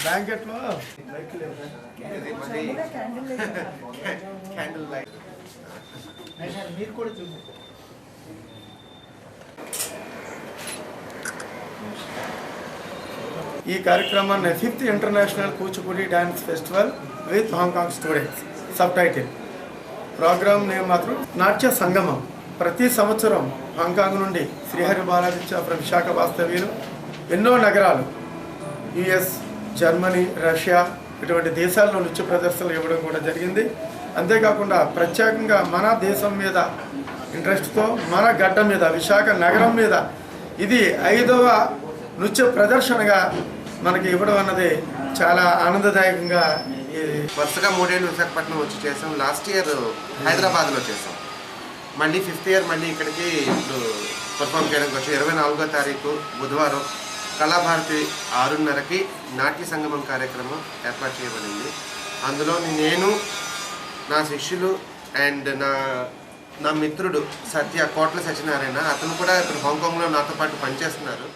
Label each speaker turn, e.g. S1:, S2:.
S1: బ్లాంకెట్లో?
S2: Candle light
S1: మీరు కూడా చూసి ఈ కార్యక్రమాన్ని fifth international Kuchipudi dance festival with Hong Kong students. Sub title program name మాత్రం నాట్య సంగమం. ప్రతి సంవత్సరం హాంకాంగ్ నుండి శ్రీహరి బాలాదిత్య ఫ్రమ్ విశాఖ వాస్తవ్యులు ఎన్నో నగరాలు యుఎస్ జర్మనీ రష్యా ఇటువంటి దేశాల్లో నృత్య ప్రదర్శనలు ఇవ్వడం కూడా జరిగింది. అంతేకాకుండా ప్రత్యేకంగా మన దేశం మీద ఇంట్రెస్ట్తో మన గడ్డ మీద విశాఖ నగరం మీద ఇది ఐదవ నృత్య ప్రదర్శనగా మనకి ఇవ్వడం అన్నది చాలా ఆనందదాయకంగా ఈ
S2: వరుసగా మూడేళ్ళు విశాఖపట్నం వచ్చి చేసాం. లాస్ట్ ఇయర్ హైదరాబాద్లో చేసాం. మళ్ళీ ఫిఫ్త్ ఇయర్ మళ్ళీ ఇక్కడికి ఇప్పుడు పర్ఫామ్ చేయడానికి వచ్చి ఇరవై నాలుగో తారీఖు బుధవారం కళాభారతి ఆరున్నరకి నాట్య సంగమం కార్యక్రమం ఏర్పాటు చేయబడింది. అందులో నేను నా శిష్యులు అండ్ నా నా మిత్రుడు సత్య కోట్ల సత్యనారాయణ అతను కూడా ఇప్పుడు హాంకాంగ్లో నాతో పాటు పనిచేస్తున్నారు.